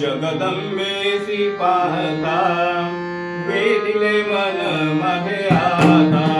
जगदंबेसी पाहता वेदिले मन माझे आता